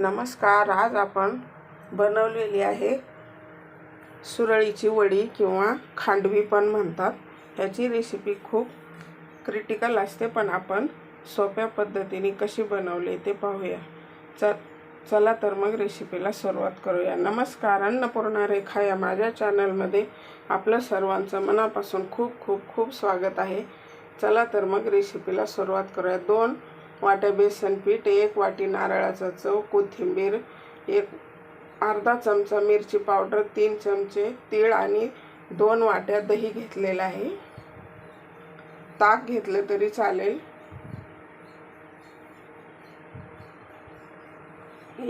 नमस्कार आज आपण बनवलेली आहे सुरळीची वडी किंवा खांडवी पण म्हणतात. ह्याची रेसिपी खूप क्रिटिकल असते पण आपण सोप्या पद्धतीने कशी बनवली ते पाहूया. च चला तर मग रेसिपीला सुरुवात करूया. नमस्कार अन्नपूर्णा रेखा या माझ्या चॅनलमध्ये आपलं सर्वांचं मनापासून खूप खूप खूप स्वागत आहे. चला तर मग रेसिपीला सुरुवात करूया. दोन वाट्या बेसन पीठ एक वाटी नारळाचा चव कोथिंबीर एक अर्धा चमचा मिरची पावडर तीन चमचे तीळ आणि दोन वाट्या दही घेतलेलं आहे. ताक घेतलं तरी चालेल.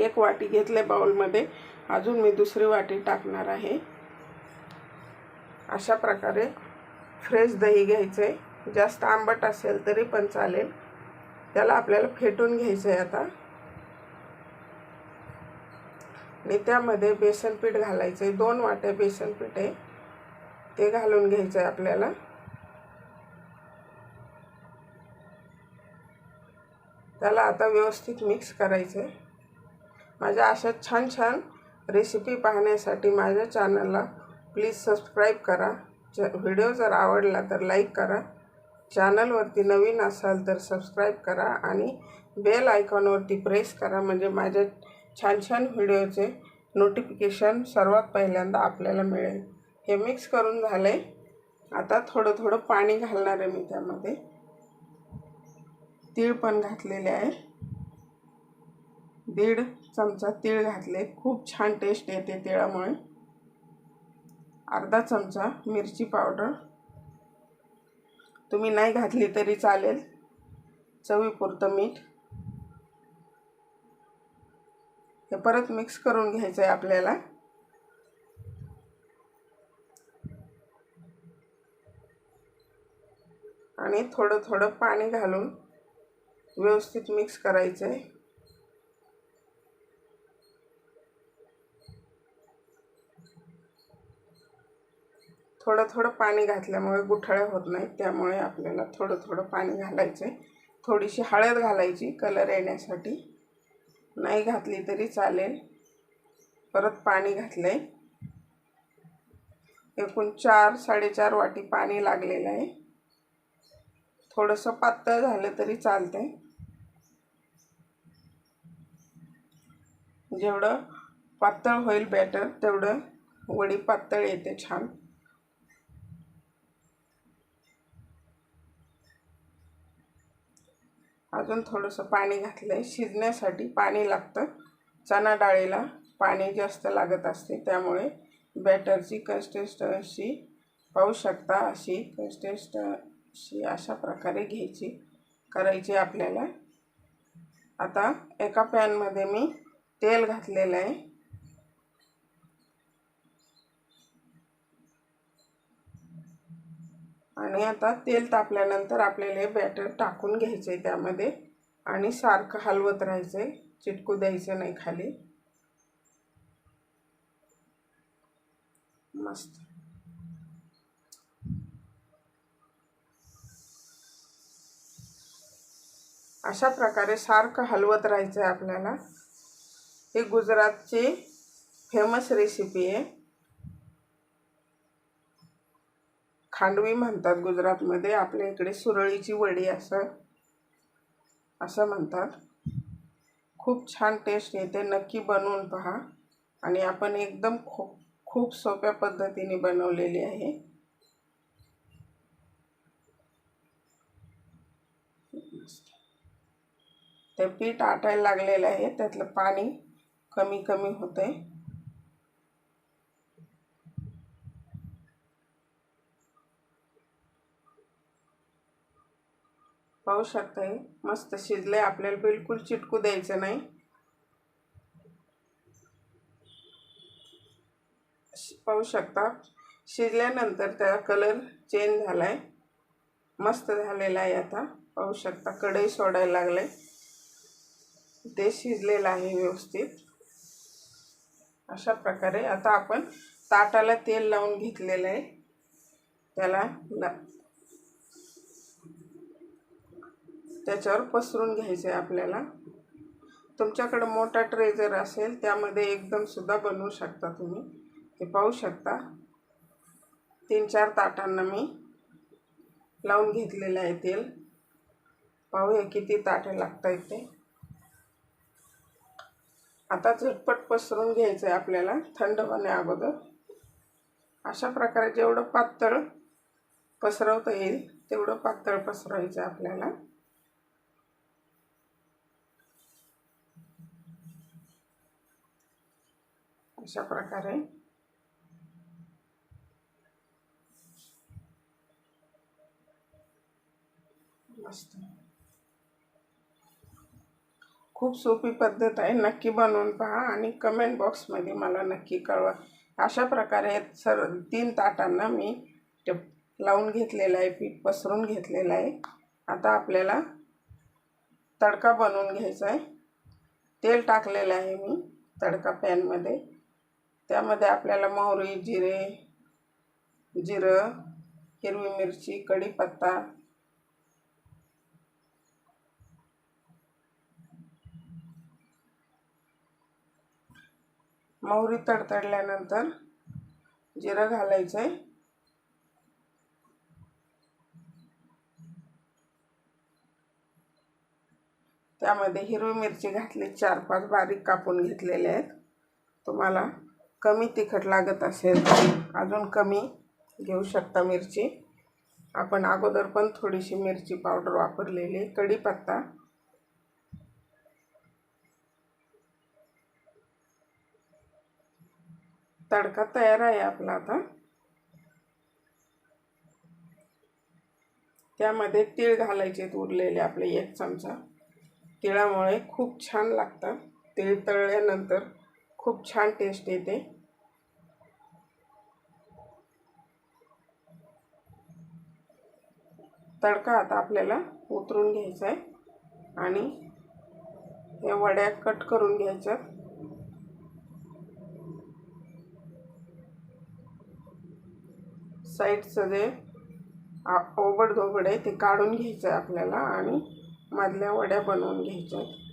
एक वाटी घेतले बाउलमध्ये. अजून मी दुसरी वाटी टाकणार आहे. अशा प्रकारे फ्रेश दही घ्यायचं आहे जास्त आंबट असेल तरी पण चालेल. त्याला आपल्याला फेटून घ्यायचं आहे आता. आणि त्यामध्ये बेसन पीठ घालायचं आहे दोन वाट्या बेसन पीठ आहे. ते घालून घ्यायचं आहे आपल्याला. त्याला आता व्यवस्थित मिक्स करायचं आहे माझ्या अशा छान छान रेसिपी पाहण्यासाठी माझ्या चॅनलला प्लीज सबस्क्राईब करा. ज व्हिडिओ जर आवडला तर लाईक करा. चॅनलवरती नवीन असाल तर सबस्क्राईब करा आणि बेल आयकॉनवरती प्रेस करा. म्हणजे माझ्या छान छान व्हिडिओचे नोटिफिकेशन सर्वात पहिल्यांदा आपल्याला मिळेल. हे मिक्स करून झालं आहे आता थोडं थोडं पाणी घालणार आहे मी त्यामध्ये. तीळ पण घातलेले आहे. दीड चमचा तीळ घातले. खूप छान टेस्ट येते तिळामुळे. अर्धा चमचा मिरची पावडर. तुम्ही नाही घातली तरी चालेल. चवीपुरतं मीठ. हे परत मिक्स करून घ्यायचं आहे आपल्याला. आणि थोडं थोडं पाणी घालून व्यवस्थित मिक्स करायचं आहे थोडं थोडं पाणी घातल्यामुळे गुठळ्या होत नाहीत. त्यामुळे आपल्याला थोडं थोडं पाणी घालायचं आहे. थोडीशी हळद घालायची कलर येण्यासाठी. नाही घातली तरी चालेल. परत पाणी घातलं आहे एकूण चार साडेचार वाटी पाणी लागलेलं आहे. थोडंसं पातळ झालं तरी चालतंय. जेवढं पातळ होईल बॅटर तेवढं वडी पातळ येते छान. अजून थोडंसं पाणी घातलं आहे शिजण्यासाठी पाणी लागतं. चणा डाळीला पाणी जास्त लागत असते. त्यामुळे बॅटरची कन्सिस्टन्सी पाहू शकता अशी कन्सिस्टन्सी अशा प्रकारे घ्यायची करायची आपल्याला. आता एका पॅनमध्ये मी तेल घातलेलं आहे. आणि आता तेल तापल्यानंतर आपल्याला हे बॅटर टाकून घ्यायचं आहे त्यामध्ये. आणि सारखं हलवत राहायचं आहे चिटकू द्यायचं नाही खाली. मस्त. अशा प्रकारे सारखं हलवत राहायचं आहे आपल्याला. ही गुजरातची फेमस रेसिपी आहे. खांडवी म्हणतात गुजरातमध्ये. आपल्या इकडे सुरळीची वडी असं असं म्हणतात. खूप छान टेस्ट येते. नक्की बनवून पहा. आणि आपण एकदम खूप खूप सोप्या पद्धतीने बनवलेली आहे. ते पीठ आटायला लागलेलं आहे. त्यातलं पाणी कमी कमी होतं आहे पाहू शकता हे. मस्त शिजले आपल्याला बिलकुल चिटकू द्यायचं नाही. पाहू शकता. शिजल्यानंतर त्याचा कलर चेंज झाला आहे मस्त झालेला आहे आता. पाहू शकता. कढई सोडायला लागले ते शिजलेलं आहे व्यवस्थित. अशा प्रकारे आता आपण ताटाला तेल लावून घेतलेलं आहे. त्याला त्याच्यावर पसरून घ्यायचं आहे आपल्याला. तुमच्याकडं मोठा ट्रे जर असेल त्यामध्ये एकदमसुद्धा बनवू शकता तुम्ही. हे पाहू शकता. तीन चार ताटांना मी लावून घेतलेलं आहे तेल. पाहूया किती ताटे लागत आहेत ते. आता झटपट पसरून घ्यायचं आहे आपल्याला थंड होण्या अगोदर. अशा प्रकारे जेवढं पातळ पसरवता येईल तेवढं पातळ पसरवायचं आहे आपल्याला. अशा प्रकारे. मस्त. खूप सोपी पद्धत आहे. नक्की बनवून पहा आणि कमेंट बॉक्समध्ये मला नक्की कळवा. अशा प्रकारे सर तीन ताटांना मी लावून घेतलेलं आहे पीठ पसरून घेतलेलं आहे. आता आपल्याला तडका बनवून घ्यायचा आहे. तेल टाकलेलं आहे मी तडका पॅनमध्ये त्यामध्ये आपल्याला मोहरी जिरे जिरं हिरवी मिरची कढीपत्ता मोहरी तडतडल्यानंतर जिरं घालायचं आहे त्यामध्ये हिरवी मिरची घातली चार पाच बारीक कापून घेतलेले आहेत. तुम्हाला कमी तिखट लागत असेल तर अजून कमी घेऊ शकता मिरची. आपण अगोदर पण थोडीशी मिरची पावडर वापरलेली. कढीपत्ता. तडका तयार आहे आपला आता. त्यामध्ये तीळ घालायचे उरलेले आपले एक चमचा. तिळामुळे खूप छान लागतं. तीळ तळल्यानंतर खूप छान टेस्ट येते. तडका आता आपल्याला उतरून घ्यायचा आहे आणि हे वड्या कट करून घ्यायच्या साईडचं जे ओबड धोबड आहे ते काढून घ्यायचं आहे आपल्याला आणि मधल्या वड्या बनवून घ्यायच्या आहेत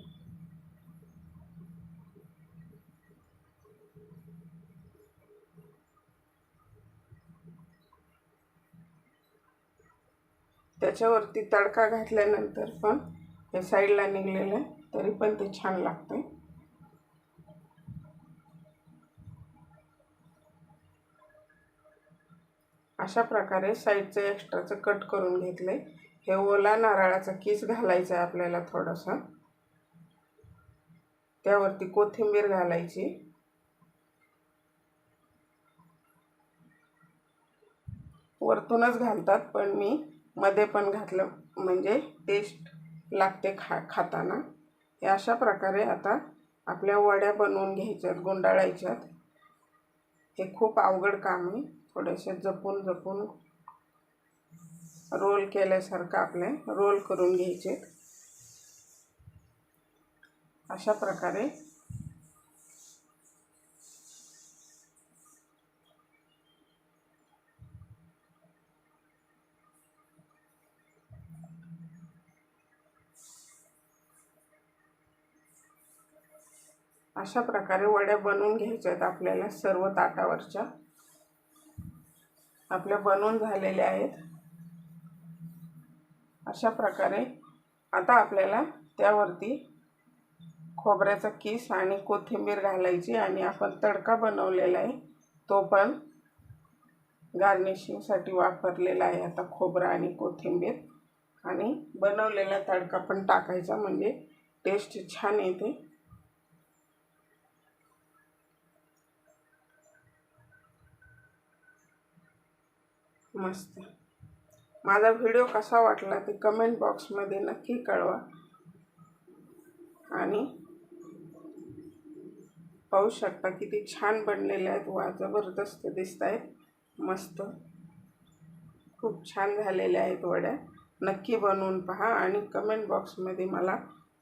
त्याच्यावरती तडका घातल्यानंतर पण हे साईडला निघलेलं आहे तरी पण ते छान लागतं अशा प्रकारे साईडचं एक्स्ट्राचं कट करून घेतलं हे ओला नारळाचा किस घालायचा आहे आपल्याला थोडंसं. त्यावरती कोथिंबीर घालायची. वरतूनच घालतात पण मी मध्ये पण घातलं म्हणजे टेस्ट लागते खा खाताना. हे अशा प्रकारे आता आपल्या वड्या बनवून घ्यायच्यात गुंडाळायच्यात. हे खूप अवघड काम आहे. थोडेसे जपून जपून रोल केल्यासारखं आपले रोल करून घ्यायचे अशा प्रकारे अशा प्रकारे वड्या बनवून घ्यायच्या आहेत आपल्याला सर्व ताटावरच्या. आपल्या बनवून झालेल्या आहेत. अशा प्रकारे आता आपल्याला त्यावरती खोबऱ्याचा किस आणि कोथिंबीर घालायची आणि आपण तडका बनवलेला आहे. तो पण गार्निशिंगसाठी वापरलेला आहे आता खोबरा आणि कोथिंबीर. आणि बनवलेला तडका पण टाकायचा म्हणजे टेस्ट छान येते. मस्त. माझा व्हिडिओ कसा वाटला ते कमेंट बॉक्समध्ये नक्की कळवा. आणि पाहू शकता किती छान बनलेले आहेत वा जबरदस्त दिसत आहेत. मस्त. खूप छान झालेल्या आहेत वड्या. नक्की बनवून पहा आणि कमेंट बॉक्समध्ये मला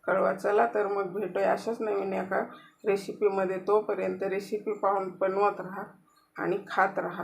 कळवा. चला तर मग भेटूया अशाच नवीन एका रेसिपीमध्ये तोपर्यंत रेसिपी पाहून बनवत राहा आणि खात राहा.